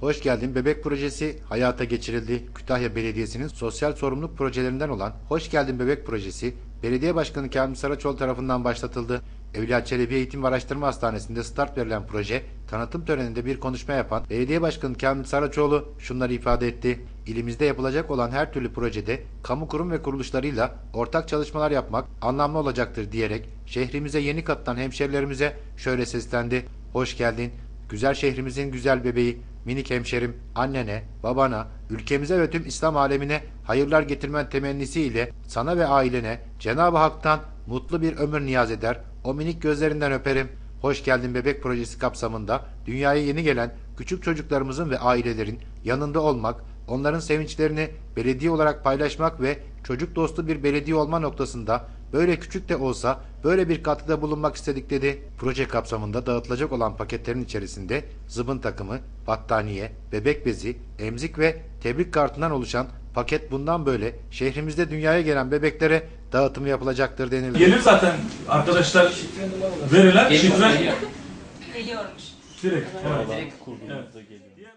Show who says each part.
Speaker 1: Hoş geldin Bebek Projesi hayata geçirildi. Kütahya Belediyesi'nin sosyal sorumluluk projelerinden olan Hoş Geldin Bebek Projesi, Belediye Başkanı Kamil Saraçoğlu tarafından başlatıldı. Evliya Çelebi Eğitim ve Araştırma Hastanesi'nde start verilen proje, tanıtım töreninde bir konuşma yapan Belediye Başkanı Kamil Saraçoğlu şunları ifade etti. İlimizde yapılacak olan her türlü projede kamu kurum ve kuruluşlarıyla ortak çalışmalar yapmak anlamlı olacaktır diyerek şehrimize yeni katılan hemşerilerimize şöyle seslendi. Hoş geldin. Güzel şehrimizin güzel bebeği, minik hemşerim, annene, babana, ülkemize ve tüm İslam alemine hayırlar getirmen temennisiyle sana ve ailene Cenab-ı Hak'tan mutlu bir ömür niyaz eder. O minik gözlerinden öperim. Hoş geldin bebek projesi kapsamında dünyaya yeni gelen küçük çocuklarımızın ve ailelerin yanında olmak, onların sevinçlerini belediye olarak paylaşmak ve çocuk dostu bir belediye olma noktasında böyle küçük de olsa böyle bir katkıda bulunmak istedik dedi. Proje kapsamında dağıtılacak olan paketlerin içerisinde zıbın takımı, battaniye, bebek bezi, emzik ve tebrik kartından oluşan paket bundan böyle şehrimizde dünyaya gelen bebeklere dağıtımı yapılacaktır denildi.
Speaker 2: Gelir zaten arkadaşlar verirler. Şifre
Speaker 3: Geliyormuş.
Speaker 2: direkt. Evet.
Speaker 4: Direkt kurgumuza geliyor.